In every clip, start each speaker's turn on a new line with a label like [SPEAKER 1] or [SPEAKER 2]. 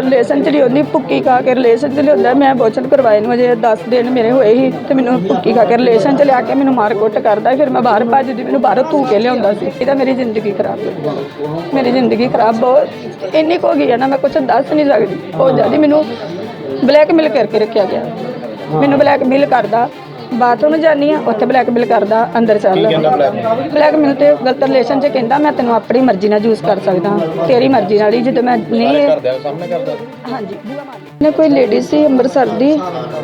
[SPEAKER 1] Relation ਚ ਲਿਆਉਂਦੀ ਹੁੰਦੀ ਭੁੱਕੀ ਖਾ ਕੇ ਰਿਲੇਸ਼ਨ ਚ ਲਿਆਉਂਦਾ, ਮੈਂ ਬੋਚਨ ਕਰਵਾਏ ਨੂੰ ਅਜੇ 10 ਦਿਨ ਮੇਰੇ ਹੋਏ ਸੀ ਤੇ ਮੈਨੂੰ ਭੁੱਕੀ ਖਾ ਕੇ ਰਿਲੇਸ਼ਨ ਚ ਲਿਆ ਕੇ ਮੈਨੂੰ ਮਾਰ ਕੁੱਟ ਕਰਦਾ, ਫਿਰ ਮੈਂ ਬਾਹਰ ਭੱਜਦੀ, ਮੈਨੂੰ ਬਾਹਰੋਂ ਧੂ ਕੇ ਲਿਆਉਂਦਾ ਸੀ। ਇਹਦਾ ਮੇਰੀ ਜ਼ਿੰਦਗੀ ਖਰਾਬ ਹੋਈ ਮੇਰੀ ਜ਼ਿੰਦਗੀ ਖਰਾਬ ਬਹੁਤ, ਇੰਨੀ ਕੁ ਹੋ ਗਈ ਹੈ ਨਾ, ਮੈਂ ਕੁਝ ਦੱਸ ਨਹੀਂ ਸਕਦੀ। ਬਹੁਤ ਜ਼ਿਆਦਾ ਮੈਨੂੰ ਬਲੈਕਮੇਲ ਕਰਕੇ ਰੱਖਿਆ ਗਿਆ। ਮੈਨੂੰ ਬਲੈਕਮੇਲ ਕਰਦਾ। ਬਾਥਰੂਮ ਜਾਨੀ ਆ ਉੱਥੇ ਬਲੈਕਮੇਲ ਕਰਦਾ ਅੰਦਰ ਚੱਲ ਬਲੈਕਮੇਲ ਤੇ ਗਲਤ ਰਿਲੇਸ਼ਨ ਚ ਕਹਿੰਦਾ ਮੈਂ ਤੈਨੂੰ ਆਪਣੀ ਮਰਜ਼ੀ ਨਾਲ ਯੂਜ਼ ਕਰ ਸਕਦਾ ਤੇਰੀ ਮਰਜ਼ੀ ਨਾਲ ਹੀ ਜਦੋਂ ਮੈਂ ਨਹੀਂ
[SPEAKER 2] ਘਰਦਿਆਂ ਸਾਹਮਣੇ ਕਰਦਾ।
[SPEAKER 1] ਹਾਂਜੀ। ਨੇ ਕੋਈ ਲੇਡੀ ਸੀ ਅੰਮ੍ਰਿਤਸਰ ਦੀ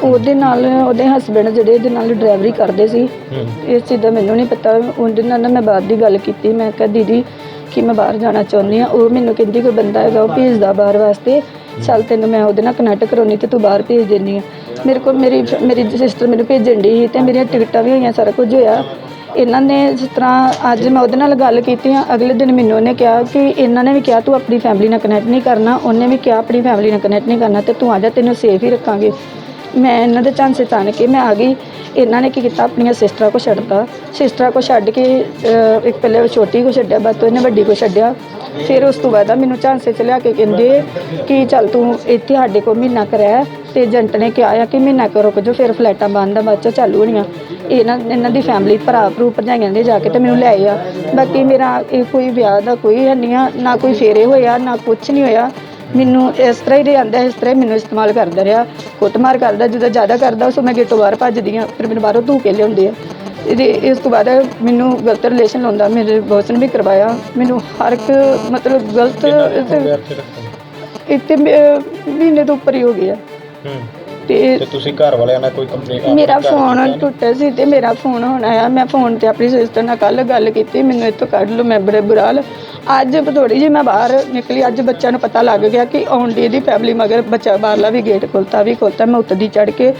[SPEAKER 1] ਉਹਦੇ ਨਾਲ ਉਹਦੇ ਹਸਬੰਡ ਜਿਹੜੇ ਇਹਦੇ ਨਾਲ ਡਰਾਈਵਰੀ ਕਰਦੇ ਸੀ। ਇਸ ਚੀਜ਼ ਦਾ ਮੈਨੂੰ ਨਹੀਂ ਪਤਾ ਉਹਦੇ ਨਾਲ ਨਾ ਮੈਂ ਬਾਅਦ ਦੀ ਗੱਲ ਕੀਤੀ ਮੈਂ ਕਿਹਾ ਦੀਦੀ ਕਿ ਮੈਂ ਬਾਹਰ ਜਾਣਾ ਚਾਹੁੰਦੀ ਆ। ਉਹ ਮੈਨੂੰ ਕਹਿੰਦੀ ਕੋਈ ਬੰਦਾ ਹੈਗਾ ਉਹ ਭੇਜਦਾ ਬਾਹਰ ਵਾਸਤੇ ਚੱਲ ਤੈਨੂੰ ਮੈਂ ਉਹਦੇ ਨਾਲ ਕਨੈਕਟ ਕਰਾਉਣੀ ਤੇ ਤੂੰ ਬਾਹਰ ਭੇਜ ਦਿੰਦੀ ਆ। ਮੇਰੇ ਕੋਲ ਮੇਰੀ ਮੇਰੀ ਸਿਸਟਰ ਮੈਨੂੰ ਭੇਜਣ ਦੀ ਸੀ ਤੇ ਮੇਰੀਆਂ ਟਿਕਟਾਂ ਵੀ ਹੋਈਆਂ, ਸਾਰਾ ਕੁਝ ਹੋਇਆ। ਇਹਨਾਂ ਨੇ ਜਿਸ ਤਰ੍ਹਾਂ ਅੱਜ ਮੈਂ ਉਹਦੇ ਨਾਲ ਗੱਲ ਕੀਤੀ ਆ, ਅਗਲੇ ਦਿਨ ਮੈਨੂੰ ਉਹਨੇ ਕਿਹਾ ਕਿ ਇਹਨਾਂ ਨੇ ਵੀ ਕਿਹਾ, ਤੂੰ ਆਪਣੀ ਫੈਮਿਲੀ ਨਾਲ ਕਨੈਕਟ ਨਹੀਂ ਕਰਨਾ। ਉਹਨੇ ਵੀ ਕਿਹਾ, ਆਪਣੀ ਫੈਮਿਲੀ ਨਾਲ ਕਨੈਕਟ ਨਹੀਂ ਕਰਨਾ ਤੇ ਤੂੰ ਆ ਜਾ, ਤੈਨੂੰ ਸੇਫ ਹੀ ਰੱਖਾਂਗੇ। ਮੈਂ ਇਹਨਾਂ ਦੇ ਝਾਂਸੇ ਤਾਣ ਕੇ ਮੈਂ ਆ ਗਈ। ਇਹਨਾਂ ਨੇ ਕੀ ਕੀਤਾ? ਆਪਣੀਆਂ ਸਿਸਟਰਾਂ ਕੋ ਛੱਡਤਾ। ਸਿਸਟਰਾਂ ਕੋ ਛੱਡ ਕੇ ਅਹ, ਇੱਕ ਪਹਿਲੇ ਛੋਟੀ ਕੋ ਛੱਡਿਆ ਬਾਅਦ ਤੋਂ ਇਹਨੇ ਵੱਡੀ ਕੋ ਛੱਡਿਆ। ਫਿਰ ਉਸ ਤੋਂ ਬਾਅਦ ਆ ਮੈਨੂੰ ਝਾਂਸੇ ਚ ਲਿਆ ਕੇ ਕਹਿੰਦੇ ਕਿ ਚੱਲ ਤੂੰ ਇੱਥੇ ਸਾਡੇ ਕੋਲ ਮਹੀਨਾ ਕੁ ਤੇ ਏਜੰਟ ਨੇ ਕਿਹਾ ਆ ਕਿ ਮਹੀਨਾ ਕੁ ਰੁਕ ਜਾ ਫਿਰ ਫਲੈਟਾਂ ਬੰਦ ਆ ਬਾਅਦ ਚੋਂ ਚਾਲੂ ਹੋਣੀਆਂ। ਇਹਨਾਂ ਇਹਨਾਂ ਦੀ ਫੈਮਿਲੀ ਭਰਾ ਭਰੂ ਭਰਜਾਈਆਂ ਦੇ ਜਾ ਕੇ ਤੇ ਮੈਨੂੰ ਲੈ ਆ ਬਾਕੀ ਮੇਰਾ ਇਹ ਕੋਈ ਵਿਆਹ ਦਾ ਕੋਈ ਹੈ ਨਹੀਂ ਆ ਨਾ ਕੋਈ ਫੇਰੇ ਹੋਇਆ ਨਾ ਕੁਝ ਨਹੀਂ ਹੋਇਆ। ਮੈਨੂੰ ਇਸ ਤਰ੍ਹਾਂ ਹੀ ਰਹਿੰਦਾ ਇਸ ਤਰ੍ਹਾਂ ਹੀ ਮੈਨੂੰ ਇਸਤੇਮਾਲ ਕਰਦਾ ਰਿਹਾ। ਕੁੱਟਮਾਰ ਕਰਦਾ ਜਦੋਂ ਜ਼ਿਆਦਾ ਕਰਦਾ ਉਸ ਮੈਂ ਗੇਟੋਂ ਬਾਹਰ ਭੱਜਦੀ ਆ ਫਿਰ ਮੈਨੂੰ ਬਾਹਰੋਂ ਧੂ ਕੇ ਲਿਆਉਂਦੇ ਆ। ਇਹਦੇ ਇਸ ਤੋਂ ਬਾਅਦ ਮੈਨੂੰ ਗਲਤ ਰਿਲੇਸ਼ਨ ਲਾਉਂਦਾ ਮੇਰੇ ਬੌਸ ਨੇ ਵੀ ਕਰਵਾਇਆ। ਮੈਨੂੰ ਹਰ ਇੱਕ ਮਤਲਬ ਗਲਤ ਇੱਥੇ ਮਹੀਨੇ ਤੋਂ ਉੱਪਰ ਹੀ ਹੋ ਗਿਆ।
[SPEAKER 2] ਹੂੰ।
[SPEAKER 1] ਤੇ
[SPEAKER 2] ਤੇ ਤੁਸੀਂ ਘਰ ਵਾਲਿਆਂ ਨਾਲ ਕੋਈ ਕੰਪਲੇਂਟ
[SPEAKER 1] ਮੇਰਾ ਫੋਨ ਟੁੱਟਿਆ ਸੀ ਤੇ ਮੇਰਾ ਫੋਨ ਹੁਣ ਆਇਆ। ਮੈਂ ਫੋਨ ਤੇ ਆਪਣੀ ਸਿਸਟਰ ਨਾਲ ਕੱਲ ਗੱਲ ਕੀਤੀ ਮੈਨੂੰ ਇੱਥੋਂ ਕੱਢ ਲਓ ਮੈਂ ਬੜੇ ਬੁਰਾ ਹਾਲ। ਅੱਜ ਥੋੜੀ ਜਿਹੀ ਮੈਂ ਬਾਹਰ ਨਿਕਲੀ ਅੱਜ ਬੱਚਿਆਂ ਨੂੰ ਪਤਾ ਲੱਗ ਗਿਆ ਕਿ ਆਉਣ ਦੀ ਇਹਦੀ ਫੈਮਿਲੀ ਮਗਰ ਬੱਚਾ ਬਾਹਰਲਾ ਵੀ ਗੇਟ ਖੁੱਲਤਾ ਵੀ ਖੁੱਲਤਾ। ਮੈਂ ਉੱਤਦੀ ਚੜ ਕੇ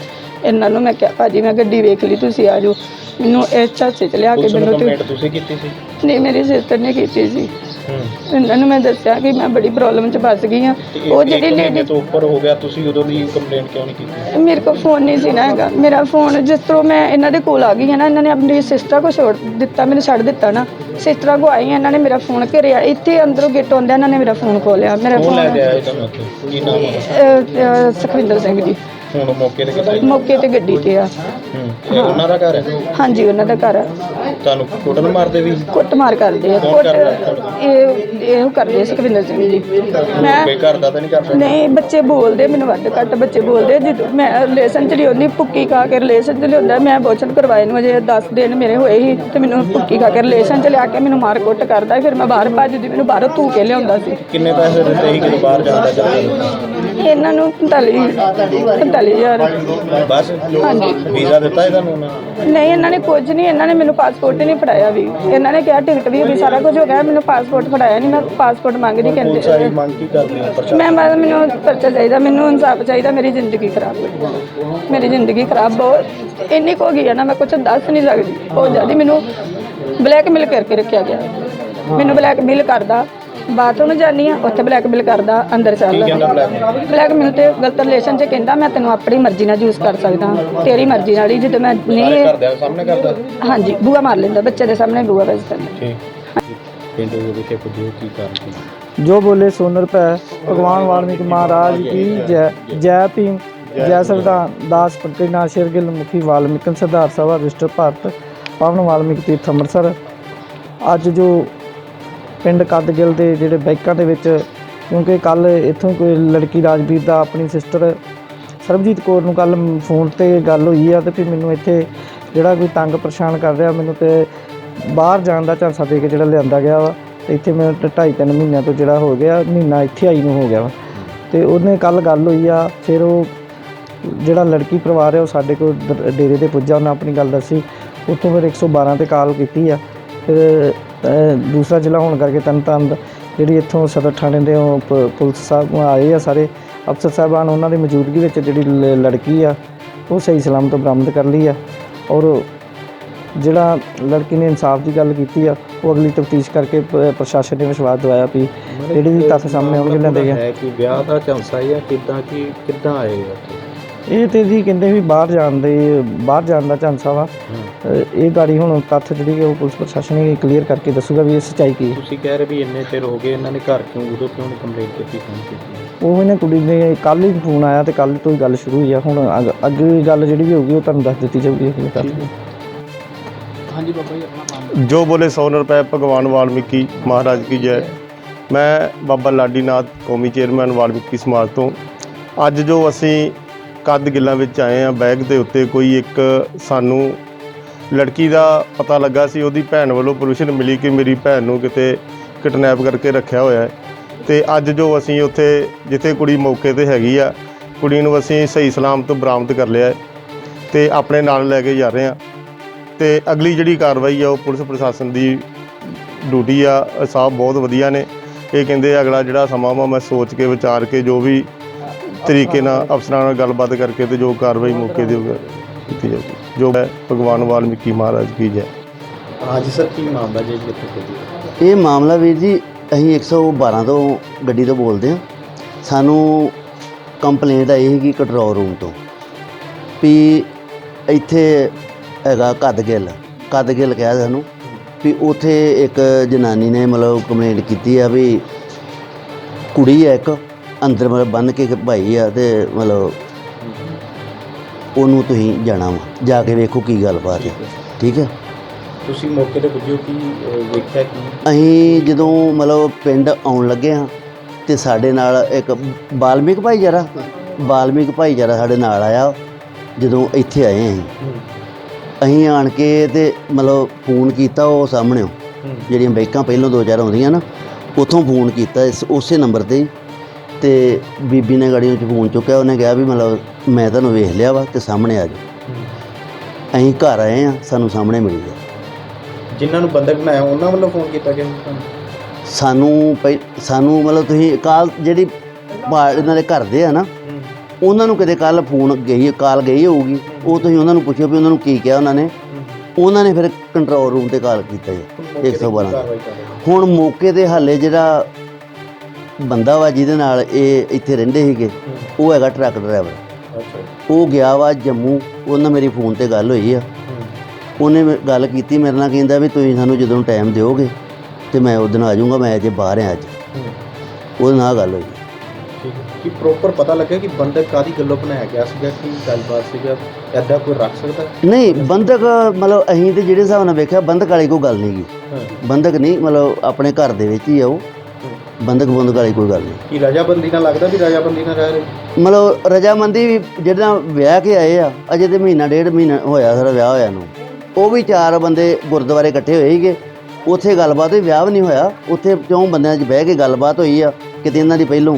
[SPEAKER 1] ਇਹਨਾਂ ਨੂੰ ਮੈਂ ਕਿਹਾ ਭਾਜੀ ਮੈਂ ਗੱਡੀ ਵੇਖ ਲਈ ਤੁਸੀਂ ਆ ਜਾਓ। ਮੈਨੂੰ ਇਸ ਝਾਸੇ ਚ ਲਿਆ ਕੇ ਮੈਨੂੰ
[SPEAKER 2] ਤੁਸੀਂ ਕੀਤੀ ਸੀ?
[SPEAKER 1] ਨਹੀਂ ਮੇਰੀ ਸਿਸਟਰ ਨੇ ਕੀਤੀ ਸੀ। ਇਹਨਾਂ ਨੂੰ ਮੈਂ ਦੱਸਿਆ ਕਿ ਮੈਂ ਬੜੀ ਪ੍ਰੋਬਲਮ ਚ ਫਸ ਗਈ
[SPEAKER 2] ਇਹ
[SPEAKER 1] ਉਹ ਜਿਹੜੀ ਲੇਡੀ
[SPEAKER 2] ਤੋਂ ਉੱਪਰ ਹੋ ਗਿਆ ਤੁਸੀਂ ਉਦੋਂ ਦੀ ਕੰਪਲੇਂਟ ਕਿਉਂ ਨਹੀਂ ਕੀਤੀ?
[SPEAKER 1] ਮੇਰੇ ਕੋਲ ਫੋਨ ਨਹੀਂ ਸੀ ਨਾ ਹੈਗਾ। ਮੇਰਾ ਫੋਨ ਜਿਸ ਤਰ੍ਹਾਂ ਮੈਂ ਇਹਨਾਂ ਦੇ ਕੋਲ ਆ ਗਈ ਹਾਂ ਨਾ ਇਹਨਾਂ ਨੇ ਆਪਣੀ ਸਿਸਟਰ ਕੋ ਛੋੜ ਦਿੱਤਾ ਮੈਨੂੰ ਛੱਡ ਦਿੱਤਾ ਨਾ। ਸਿਸਟਰਾਂ ਕੋ ਆਈ ਇਹਨਾਂ ਨੇ ਮੇਰਾ ਫੋਨ ਘੇਰਿਆ ਇੱਥੇ ਅੰਦਰੋਂ ਗੇਟ ਆਉਂਦਾ ਇਹਨਾਂ ਨੇ ਮੇਰਾ ਫੋਨ ਖੋਲਿਆ ਮੇਰਾ
[SPEAKER 2] ਕੌਣ ਲੈ
[SPEAKER 1] ਫੋਨ
[SPEAKER 2] ਕੇ ਆਇਆ ਤੁਹਾਨੂੰ ਕੀ ਨਾਮ ਹੈ
[SPEAKER 1] ਸੁਖਵਿੰਦਰ ਸਿੰਘ ਜੀ।
[SPEAKER 2] ਹੁਣ ਮੌਕੇ ਤੇ ਕਿੱਥੇ
[SPEAKER 1] ਮੌਕੇ ਤੇ ਗੱਡੀ ਤੇ ਆ।
[SPEAKER 2] ਹੂੰ ਇਹ ਉਹਨਾਂ ਦਾ ਘਰ ਹੈ?
[SPEAKER 1] ਹਾਂਜੀ ਉਹਨਾਂ ਦਾ ਘਰ ਆ।
[SPEAKER 2] ਤੁਹਾਨੂੰ ਕੁੱਟਣ ਮਾਰਦੇ ਵੀ?
[SPEAKER 1] ਕੁੱਟਮਾਰ ਕਰਦੇ ਆ।
[SPEAKER 2] ਕੌਣ
[SPEAKER 1] ਕੁੱਟ
[SPEAKER 2] ਕਰਦਾ
[SPEAKER 1] ਇਹ ਇਹ ਕਰਦੇ ਆ ਸੁਖਵਿੰਦਰ ਸਿੰਘ ਜੀ। ਮੈਂ
[SPEAKER 2] ਕੋਈ ਘਰ ਦਾ ਤਾਂ ਨਹੀਂ ਕਰਦਾ?
[SPEAKER 1] ਨਹੀਂ ਬੱਚੇ ਬੋਲਦੇ ਮੈਨੂੰ ਵੱਧ ਘੱਟ ਬੱਚੇ ਬੋਲਦੇ ਜਦੋਂ ਮੈਂ ਰਿਲੇਸ਼ਨ ਚ ਹੁੰਦੀ ਭੁੱਕੀ ਖਾ ਕੇ ਰਿਲੇਸ਼ਨ ਚ ਲਿਆਉਂਦਾ ਮੈਂ ਬੋਚਨ ਕਰਵਾਏ ਨੂੰ ਅਜੇ 10 ਦਿਨ ਮੇਰੇ ਹੋਏ ਸੀ ਤੇ ਮੈਨੂੰ ਭੁੱਕੀ ਖਾ ਕੇ ਰਿਲੇਸ਼ਨ ਚ ਲਿਆ ਕੇ ਮੈਨੂੰ ਮਾਰ ਕੁੱਟ ਕਰਦਾ। ਫਿਰ ਮੈਂ ਬਾਹਰ ਭੱਜਦੀ ਮੈਨੂੰ ਬਾਹਰੋਂ ਧੂ ਕੇ ਲਿਆਉਂਦਾ ਸੀ।
[SPEAKER 2] ਕਿੰਨੇ ਪੈਸੇ ਦਿੱਤੇ ਸੀ ਜਦੋਂ ਬਾਹਰ ਜਾਂਦਾ ਜਾਂਦਾ
[SPEAKER 1] ਇਹਨਾਂ ਨੂੰ 45 45000
[SPEAKER 2] ਬਸ
[SPEAKER 1] ਹਾਂਜੀ।
[SPEAKER 2] ਵੀਜ਼ਾ ਦਿੱਤਾ ਹੈ ਉਹਨਾਂ ਨੇ?
[SPEAKER 1] ਨਹੀਂ ਇਹਨਾਂ ਨੇ ਕੁਝ ਨਹੀਂ ਇਹਨਾਂ ਨੇ ਮੈਨੂੰ ਪਾਸਪੋਰਟ ਹੀ ਨਹੀਂ ਫੜਾਇਆ ਵੀ। ਇਹਨਾਂ ਨੇ ਕਿਹਾ ਟਿਕਟ ਵੀ ਵੀ ਸਾਰਾ ਕੁਝ ਹੋ ਗਿਆ ਮੈਨੂੰ ਪਾਸਪੋਰਟ ਫੜਾਇਆ ਨਹੀਂ ਮੈਂ ਪਾਸਪੋਰਟ ਮੰਗਦੀ ਕਹਿੰਦੇ।
[SPEAKER 2] ਮੰਗ ਕੀ ਕਰਦੀ ਹੈ ਪ੍ਰਸ਼ਾਸਨ
[SPEAKER 1] ਮੈਂ ਮੈਨੂੰ ਪਰਚਾ ਚਾਹੀਦਾ ਮੈਨੂੰ ਇਨਸਾਫ ਚਾਹੀਦਾ ਮੇਰੀ ਜ਼ਿੰਦਗੀ ਖਰਾਬ ਹੋਈ। ਮੇਰੀ ਜ਼ਿੰਦਗੀ ਖਰਾਬ ਬਹੁਤ ਇੰਨੀ ਕੁ ਹੋ ਗਈ ਹੈ ਨਾ ਮੈਂ ਕੁਝ ਦੱਸ ਨਹੀਂ ਸਕਦੀ। ਬਹੁਤ ਜ਼ਿਆਦਾ ਮੈਨੂੰ ਬਲੈਕਮੇਲ ਕਰਕੇ ਰੱਖਿਆ ਗਿਆ। ਮੈਨੂੰ ਬਲੈਕਮੇਲ ਕਰਦਾ। ਬਾਥਰੂਮ ਜਾਨੀ ਆ ਉੱਥੇ ਬਲੈਕਮੇਲ ਕਰਦਾ ਅੰਦਰ ਚੱਲ
[SPEAKER 2] ਕਹਿੰਦਾ blackmail?
[SPEAKER 1] ਬਲੈਕਮੇਲ ਤੇ ਗਲਤ ਰਿਲੇਸ਼ਨ ਚ ਕਹਿੰਦਾ ਮੈਂ ਤੈਨੂੰ ਆਪਣੀ ਮਰਜ਼ੀ ਨਾਲ ਯੂਜ਼ ਕਰ ਸਕਦਾ ਤੇਰੀ ਮਰਜ਼ੀ ਨਾਲ ਹੀ ਜਦੋਂ ਮੈਂ ਨਹੀਂ
[SPEAKER 2] ਘਰਦਿਆਂ ਸਾਹਮਣੇ ਕਰਦਾ?
[SPEAKER 1] ਹਾਂਜੀ ਬੂਆ ਮਾਰ ਲੈਂਦਾ ਬੱਚੇ ਦੇ ਸਾਹਮਣੇ ਬੂਆ ਵੱਜਦਾ
[SPEAKER 2] ਠੀਕ। ਪਿੰਡ ਦੇ ਵਿਖੇ ਪੁੱਜੇ ਕੀ ਕਾਰਨ
[SPEAKER 3] ਜੋ ਬੋਲੇ ਸੋ ਨਿਰਭੈ ਭਗਵਾਨ ਵਾਲਮੀਕ ਮਹਾਰਾਜ ਕੀ ਜੈ ਜੈ ਭੀਮ ਜੈ ਸੰਵਿਧਾਨ ਦਾਸ ਪ੍ਰਤਿਨਾ ਸ਼ੇਰਗਿਲ ਮੁਖੀ ਵਾਲਮੀਕ ਸਿਧਾਰ ਸਭਾ ਰਜਿਸਟਰ ਭਾਰਤ ਪਾਵਨ ਵਾਲਮੀਕ ਤੀਰਥ ਅੰਮ੍ਰਿਤਸਰ। ਅੱਜ ਜੋ ਪਿੰਡ ਕਦਗਿਲ ਦੇ ਜਿਹੜੇ ਬਾਈਕਾਂ ਦੇ ਵਿੱਚ, ਕਿਉਂਕਿ ਕੱਲ ਇੱਥੋਂ ਕੋਈ ਲੜਕੀ ਰਾਜਵੀਰ ਦਾ ਆਪਣੀ ਸਿਸਟਰ ਸਰਬਜੀਤ ਕੌਰ ਨੂੰ ਕੱਲ ਫੋਨ ਤੇ ਗੱਲ ਹੋਈ ਆ ਤੇ ਫਿਰ ਮੈਨੂੰ ਇੱਥੇ ਜਿਹੜਾ ਕੋਈ ਤੰਗ ਪਰੇਸ਼ਾਨ ਕਰ ਰਿਹਾ, ਮੈਨੂੰ ਤੇ ਬਾਹਰ ਜਾਣ ਦਾ ਝਾਂਸਾ ਦੇ ਕੇ ਜਿਹੜਾ ਲਿਆਂਦਾ ਗਿਆ ਵਾ ਤੇ ਇੱਥੇ ਮੈਂ ਢ- ਢਾਈ ਤਿੰਨ ਮਹੀਨਿਆਂ ਤੋਂ ਜਿਹੜਾ ਹੋ ਗਿਆ, ਮਹੀਨਾ ਇੱਥੇ ਆਈ ਨੂੰ ਹੋ ਗਿਆ ਵਾ। ਤੇ ਉਹਨੇ ਕੱਲ ਗੱਲ ਹੋਈ ਆ, ਫਿਰ ਉਹ ਜਿਹੜਾ ਲੜਕੀ ਪਰਿਵਾਰ ਹੈ ਉਹ ਸਾਡੇ ਕੋਲ ਡੇਰੇ ਤੇ ਪੁੱਜਾ, ਉਹਨੇ ਆਪਣੀ ਗੱਲ ਦੱਸੀ। ਉੱਥੋਂ ਫਿਰ 112 ਤੇ ਕਾਲ ਕੀਤੀ ਆ, ਫਿਰ ਦੂਸਰਾ ਜ਼ਿਲ੍ਹਾ ਹੋਣ ਕਰਕੇ ਤਨਤਨ ਜਿਹੜੀ ਇੱਥੋਂ ਸਦਰ ਥਾਣੇ ਦੇ ਪੁਲਿਸ ਸਾਹਿਬ ਆਏ ਆ ਸਾਰੇ ਅਫਸਰ ਸਾਹਿਬਾਨ ਉਹਨਾਂ ਦੀ ਮੌਜੂਦਗੀ ਵਿੱਚ ਜਿਹੜੀ ਲੜਕੀ ਆ ਉਹ ਸਹੀ ਸਲਾਮਤ ਬਰਾਮਦ ਕਰ ਲਈ ਆ ਔਰ ਜਿਹੜਾ ਲੜਕੀ ਨੇ ਇਨਸਾਫ ਦੀ ਗੱਲ ਕੀਤੀ ਆ ਉਹ ਅਗਲੀ ਤਫਤੀਸ਼ ਕਰਕੇ ਪ੍ਰਸ਼ਾਸਨ ਨੇ ਵਿਸ਼ਵਾਸ ਦਿਵਾਇਆ ਵੀ ਜਿਹੜੀ ਵੀ ਤੱਥ ਸਾਹਮਣੇ ਆਉਣਗੇ ਲੈਂਦੇ
[SPEAKER 2] ਹੈ ਕਿ ਵਿਆਹ ਦਾ ਝਾਂਸਾ ਜਾਂ ਕਿਦਾਂ ਕਿ ਕਿੱਦਾਂ ਆਏ ਉੱਥੇ
[SPEAKER 3] ਇਹ ਤੇ ਜੀ ਕਹਿੰਦੇ ਵੀ ਬਾਹਰ ਜਾਣ ਦੇ ਬਾਹਰ ਜਾਣ ਦਾ ਝਾਂਸਾ ਵਾ। ਇਹ ਗਾੜੀ ਹੁਣ ਤੱਥ ਜਿਹੜੀ ਉਹ ਪੁਲਿਸ ਪ੍ਰਸ਼ਾਸਨ ਹੀ ਕਲੀਅਰ ਕਰਕੇ ਦੱਸੂਗਾ ਵੀ ਇਹ ਸੱਚਾਈ ਕੀ ਹੈ।
[SPEAKER 2] ਤੁਸੀਂ ਕਹਿ ਰਹੇ ਵੀ ਇੰਨੇ ਚਿਰ ਹੋ ਗਏ ਇਹਨਾਂ ਨੇ ਘਰ ਕਿਉਂ ਉਦੋਂ ਕਿਉਂ ਨਹੀਂ ਕੰਪਲੇਂਟ ਕੀਤੀ ਫੋਨ ਕੀਤੀ?
[SPEAKER 3] ਉਹ ਇਹਨੇ ਕੁੜੀ ਨੇ ਕੱਲ ਹੀ ਫੋਨ ਆਇਆ ਤੇ ਕੱਲ ਤੋਂ ਹੀ ਗੱਲ ਸ਼ੁਰੂ ਹੋਈ ਆ। ਹੁਣ ਅੱਗ- ਅੱਗੇ ਗੱਲ ਜਿਹੜੀ ਵੀ ਹੋਊਗੀ ਉਹ ਤੁਹਾਨੂੰ ਦੱਸ ਦਿੱਤੀ ਜਾਊਗੀ
[SPEAKER 2] ਹਾਂਜੀ ਬਾਬਾ ਜੀ ਆਪਣਾ ਨਾਮ
[SPEAKER 4] ਜੋ ਬੋਲੇ ਸੌ ਰੁਪਏ ਭਗਵਾਨ ਵਾਲਮੀਕੀ ਮਹਾਰਾਜ ਕੀ ਜੈ। ਮੈਂ ਬਾਬਾ ਲਾਡੀਨਾਥ ਕੌਮੀ ਚੇਅਰਮੈਨ ਵਾਲਮੀਕੀ ਸਮਾਜ ਤੋਂ। ਅੱਜ ਜੋ ਅਸੀਂ ਕੱਦ ਗਿੱਲਾਂ ਵਿੱਚ ਆਏ ਆ, ਬੈਗ ਦੇ ਉੱਤੇ ਕੋਈ ਇੱਕ ਸਾਨੂੰ ਲੜਕੀ ਦਾ ਪਤਾ ਲੱਗਾ ਸੀ, ਉਹਦੀ ਭੈਣ ਵੱਲੋਂ ਪਰਮਿਸ਼ਨ ਮਿਲੀ ਕਿ ਮੇਰੀ ਭੈਣ ਨੂੰ ਕਿਤੇ ਕਿਡਨੈਪ ਕਰਕੇ ਰੱਖਿਆ ਹੋਇਆ ਹੈ। ਤੇ ਅੱਜ ਜੋ ਅਸੀਂ ਉੱਥੇ, ਜਿੱਥੇ ਕੁੜੀ ਮੌਕੇ ਤੇ ਹੈਗੀ ਆ, ਕੁੜੀ ਨੂੰ ਅਸੀਂ ਸਹੀ ਸਲਾਮਤ ਬਰਾਮਦ ਕਰ ਲਿਆ ਹੈ ਤੇ ਆਪਣੇ ਨਾਲ ਲੈ ਕੇ ਜਾ ਰਹੇ ਆ ਤੇ ਅਗਲੀ ਜਿਹੜੀ ਕਾਰਵਾਈ ਆ, ਉਹ ਪੁਲਿਸ ਪ੍ਰਸ਼ਾਸਨ ਦੀ ਡਿਊਟੀ ਆ। ਇਹ ਸਾਹਿਬ ਬਹੁਤ ਵਧੀਆ ਨੇ। ਇਹ ਕਹਿੰਦੇ ਅਗਲਾ ਜਿਹੜਾ ਸਮਾਂ ਵਾ, ਮੈਂ ਸੋਚ ਕੇ ਵਿਚਾਰ ਕੇ ਜੋ ਵੀ ਤਰੀਕੇ ਨਾਲ ਅਫਸਰਾਂ ਨਾਲ ਗੱਲਬਾਤ ਕਰਕੇ ਤੇ ਜੋ ਕਾਰਵਾਈ ਮੌਕੇ ਦੇ ਕੀਤੀ ਜਾਊਗੀ। ਜੋ ਹੈ ਭਗਵਾਨ ਵਾਲਮੀਕੀ ਮਹਾਰਾਜ ਕੀ ਜੈ।
[SPEAKER 2] ਹਾਂਜੀ ਸਰ ਕੀ ਮਾਮਲਾ ਜੀ ਕਿੱਥੇ
[SPEAKER 5] ਇਹ ਮਾਮਲਾ ਵੀਰ ਜੀ ਅਸੀਂ 112 ਤੋਂ ਗੱਡੀ ਤੋਂ ਬੋਲਦੇ ਹਾਂ। ਸਾਨੂੰ ਕੰਪਲੇਂਟ ਆਈ ਸੀਗੀ ਕੰਟਰੋਲ ਰੂਮ ਤੋਂ ਵੀ ਇੱਥੇ ਹੈਗਾ ਕਦਗਿੱਲ ਕਦਗਿੱਲ ਕਿਹਾ ਸਾਨੂੰ ਵੀ ਉਥੇ ਇੱਕ ਜਨਾਨੀ ਨੇ ਮਤਲਬ ਕੰਪਲੇਂਟ ਕੀਤੀ ਆ ਵੀ ਕੁੜੀ ਹੈ ਇੱਕ। ਅੰਦਰ ਮਤਲਬ ਬੰਨ ਕੇ ਭਾਈ ਆ ਤੇ ਮਤਲਬ ਉਹਨੂੰ ਤੁਸੀਂ ਜਾਣਾ ਵਾ। ਜਾ ਕੇ ਵੇਖੋ ਕੀ ਗੱਲਬਾਤ ਹੈ ਠੀਕ ਹੈ
[SPEAKER 2] ਤੁਸੀਂ ਮੌਕੇ ਤੇ ਪੁੱਜੋ ਕੀ ਵੇਖਿਆ ਕੀ?
[SPEAKER 5] ਅਸੀਂ ਜਦੋਂ ਮਤਲਬ ਪਿੰਡ ਆਉਣ ਲੱਗੇ ਹਾਂ ਤੇ ਸਾਡੇ ਨਾਲ ਇੱਕ ਬਾਲਮਿਕ ਭਾਈਚਾਰਾ ਬਾਲਮਿਕ ਭਾਈਚਾਰਾ ਸਾਡੇ ਨਾਲ ਆਇਆ ਜਦੋਂ ਇੱਥੇ ਆਏ ਅਸੀਂ। ਅਸੀਂ ਆਣ ਕੇ ਤੇ ਮਤਲਬ ਫੋਨ ਕੀਤਾ ਉਹ ਸਾਹਮਣੇੋਂ। ਜਿਹੜੀਆਂ ਬਾਈਕਾਂ ਪਹਿਲਾਂ ਦੋ ਚਾਰ ਆਉਂਦੀਆਂ ਨਾ ਉੱਥੋਂ ਫੋਨ ਕੀਤਾ ਇਸ ਉਸੇ ਨੰਬਰ ਤੇ। ਤੇ ਬੀਬੀ ਨੇ ਗਾੜੀ ਵਿੱਚ ਫੋਨ ਚੁੱਕਿਆ ਉਹਨੇ ਕਿਹਾ ਵੀ ਮਤਲਬ ਮੈਂ ਤੁਹਾਨੂੰ ਵੇਖ ਲਿਆ ਵਾ ਤੇ ਸਾਹਮਣੇ ਆ ਜਾਓ। ਅਸੀਂ ਘਰ ਆਏ ਆ ਸਾਨੂੰ ਸਾਹਮਣੇ ਮਿਲ ਗਿਆ
[SPEAKER 2] ਜਿਨ੍ਹਾਂ ਨੂੰ ਬੰਦਕ ਬਣਾਇਆ ਉਹਨਾਂ ਵੱਲੋਂ ਫੋਨ ਕੀਤਾ ਗਿਆ
[SPEAKER 5] ਸਾਨੂੰ ਪਹਿ- ਸਾਨੂੰ ਮਤਲਬ ਤੁਸੀਂ ਕਾਲ ਜਿਹੜੀ ਭਾ- ਇਹਨਾਂ ਦੇ ਘਰ ਦੇ ਆ ਨਾ ਉਹਨਾਂ ਨੂੰ ਕਿਤੇ ਕੱਲ ਫੋਨ ਗਈ ਕਾਲ ਗਈ ਹੋਊਗੀ ਉਹ ਤੁਸੀਂ ਉਹਨਾਂ ਨੂੰ ਪੁੱਛੋ ਵੀ ਉਹਨਾਂ ਨੂੰ ਕੀ ਕਿਹਾ ਉਹਨਾਂ ਨੇ। ਉਹਨਾਂ ਨੇ ਫਿਰ ਕੰਟਰੋਲ ਰੂਮ ਤੇ ਕਾਲ ਕੀਤਾ ਜੀ
[SPEAKER 2] ਮੌਕੇ ਤੇ ਕੀ
[SPEAKER 5] 112
[SPEAKER 2] ਕਾਰਵਾਈ ਕਰ ਰਹੇ ਹੋ?
[SPEAKER 5] ਹੁਣ ਮੌਕੇ ਤੇ ਹਾਲੇ ਜਿਹੜਾ ਬੰਦਾ ਵਾ ਜਿਹਦੇ ਨਾਲ ਇਹ ਇੱਥੇ ਰਹਿੰਦੇ ਸੀਗੇ ਉਹ ਹੈਗਾ ਟਰੱਕ ਡਰਾਈਵਰ। ਉਹ ਗਿਆ ਵਾ ਜੰਮੂ ਉਹਨਾਂ ਮੇਰੀ ਫੋਨ ਤੇ ਗੱਲ ਹੋਈ ਆ। ਉਹਨੇ ਗੱਲ ਕੀਤੀ ਮੇਰੇ ਨਾਲ ਕਹਿੰਦਾ ਵੀ ਤੁਸੀਂ ਸਾਨੂੰ ਜਦੋਂ ਟਾਈਮ ਦਿਓਗੇ ਤੇ ਮੈਂ ਉਸ ਦਿਨ ਆ ਜਾਊਂਗਾ ਮੈਂ ਅਜੇ ਬਾਹਰ ਆ ਅੱਜ। ਉਹਦੇ ਨਾਲ ਗੱਲ ਹੋਈ।
[SPEAKER 2] ਕੀ ਪ੍ਰੋਪਰ ਪਤਾ ਲੱਗਿਆ ਕਿ ਬੰਦਕ ਕਾਦੀ ਗੱਲੋਂ ਬਣਾਇਆ ਗਿਆ ਸੀਗਾ ਕੀ ਗੱਲਬਾਤ ਸੀਗਾ ਐਦਾਂ ਕੋਈ ਰੱਖ ਸਕਦਾ?
[SPEAKER 5] ਨਹੀਂ ਬੰਦਕ ਮਤਲਬ ਅਸੀਂ ਤੇ ਜਿਹੜੇ ਹਿਸਾਬ ਨਾਲ ਵੇਖਿਆ ਬੰਦਕ ਵਾਲੀ ਕੋਈ ਗੱਲ ਨਹੀਂ ਗੀ। ਬੰਦਕ ਨਹੀਂ ਮਤਲਬ ਆਪਣੇ ਘਰ ਦੇ ਵਿੱਚ ਹੀ ਆ ਉਹ। ਬੰਦਕ ਬੰਦਕ ਵਾਲੀ ਕੋਈ ਗੱਲ ਨਹੀਂ।
[SPEAKER 2] ਕੀ ਰਜਾਬੰਦੀ ਨਾਲ ਲੱਗਦਾ ਵੀ ਰਜਾਬੰਦੀ ਨਾਲ ਰਹਿ ਰਹੇ?
[SPEAKER 5] ਮਤਲਬ ਰਜਾਮੰਦੀ ਵੀ ਜਿਹੜਾ ਵਿਆਹ ਕੇ ਆਏ ਆ ਅਜੇ ਤੇ ਮਹੀਨਾ ਡੇਢ ਮਹੀਨਾ ਹੋਇਆ ਸਾਰਾ ਵਿਆਹ ਹੋਇਆ ਨੂੰ। ਉਹ ਵੀ ਚਾਰ ਬੰਦੇ ਗੁਰਦੁਆਰੇ ਇਕੱਠੇ ਹੋਏ ਸੀਗੇ। ਉੱਥੇ ਗੱਲਬਾਤ ਹੋਈ ਵਿਆਹ ਵੀ ਨਹੀਂ ਹੋਇਆ। ਉੱਥੇ ਚੌਂ ਬੰਦਿਆਂ 'ਚ ਬਹਿ ਕੇ ਗੱਲਬਾਤ ਹੋਈ ਆ ਕਿਤੇ ਇਹਨਾਂ ਦੀ ਪਹਿਲੋਂ।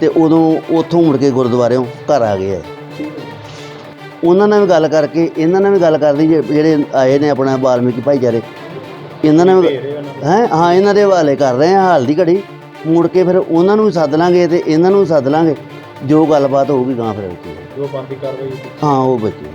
[SPEAKER 5] ਤੇ ਉਦੋਂ ਉੱਥੋਂ ਮੁੜ ਕੇ ਗੁਰਦੁਆਰਿਓਂ ਘਰ ਆ ਗਏ ਆ। ਉਹਨਾਂ ਨਾਲ ਵੀ ਗੱਲ ਕਰਕੇ ਇਹਨਾਂ ਨਾਲ ਵੀ ਗੱਲ ਕਰਦੀ ਜਿਹੜੇ ਆਏ ਨੇ ਆਪਣਾ ਬਾਲਮੀਕੀ ਭਾਈਚਾਰੇ। ਇਹਨਾਂ ਨਾਲ ਹੈਂ? ਹਾਂ ਇਹਨਾਂ ਦੇ ਹਵਾਲੇ ਕਰ ਰਹੇ ਆ ਹਾਲ ਦੀ ਘੜੀ। ਮੁੜ ਕੇ ਫਿਰ ਉਹਨਾਂ ਨੂੰ ਵੀ ਸੱਦ ਲਾਂਗੇ ਤੇ ਇਹਨਾਂ ਨੂੰ ਵੀ ਸੱਦ ਲਾਂਗੇ। ਜੋ ਗੱਲਬਾਤ ਹੋਊਗੀ ਗਾਂ ਫਿਰ ਵਿੱਚ
[SPEAKER 2] ਜੋ ਬੰਦੀ ਕਾਰਵਾਈ।
[SPEAKER 5] ਹਾਂ ਉਹ ਬੱਚੇ